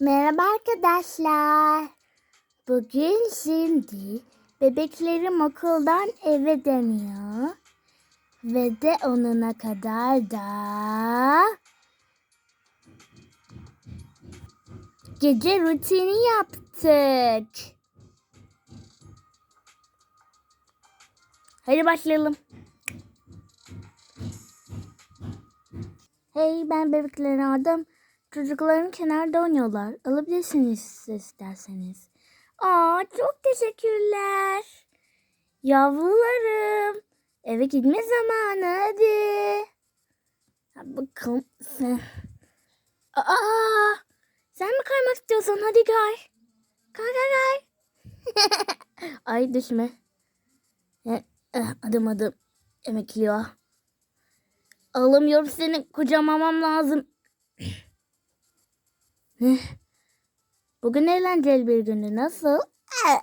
Merhaba arkadaşlar. Bugün şimdi bebeklerim okuldan eve dönüyor. Ve de onuna kadar da gece rutini yaptık. Hadi başlayalım. Hey ben bebeklerini aldım. Çocukların kenarda oynuyorlar. Alabilirsiniz siz isterseniz. Aa çok teşekkürler. Yavrularım. Eve gitme zamanı hadi. Hadi bakalım sen. Aa, sen mi kaymak istiyorsun? Hadi kay. Kay kay kay. Ay düşme. Eh, eh, Adım adım emekliyor. Alamıyorum seni kucamamam lazım. Eh, Bugün eğlenceli bir gündü. Nasıl? Eh.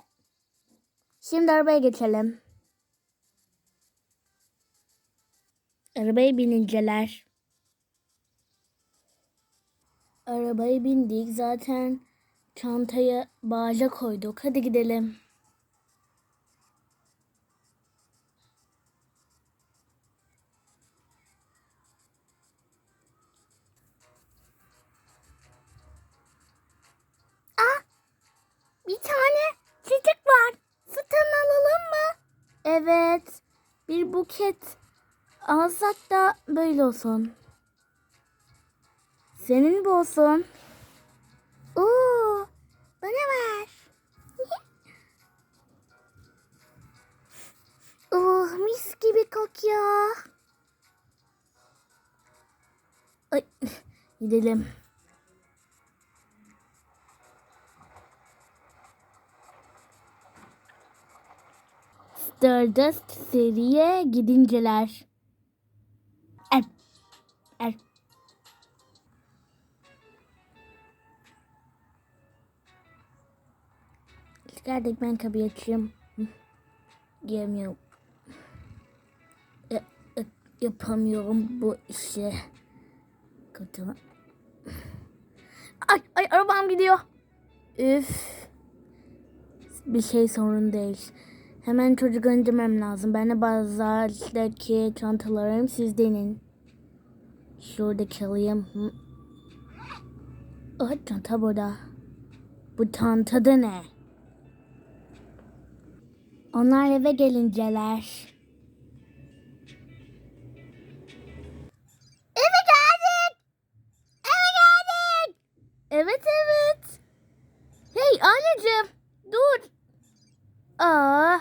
Şimdi arabaya geçelim. Arabaya bininceler. Arabaya bindik. Zaten çantaya bağca koyduk. Hadi gidelim. Buket alsak da böyle olsun. Senin bu olsun. Oo, bana ver. oh, mis gibi kokuyor. Ay, gidelim. Stardust seriye gidinceler. Er, er. Çıkardık ben kapıyı açayım. Giremiyorum. Yapamıyorum bu işi. Kötü. Ay ay arabam gidiyor. Üf. Bir şey sorun değil. Hemen çocuk indirmem lazım. Ben de bazılardaki çantalarım sizdenin. Şuradaki alayım. Hı. Oh, çanta burada. Bu çantada ne? Onlar eve gelinceler. Eve geldik. Eve geldik. Evet evet. Hey anneciğim dur. Aa,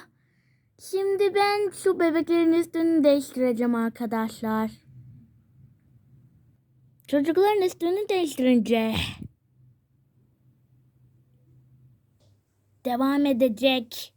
şimdi ben şu bebeklerin üstünü değiştireceğim arkadaşlar. Çocukların üstünü değiştirince devam edecek.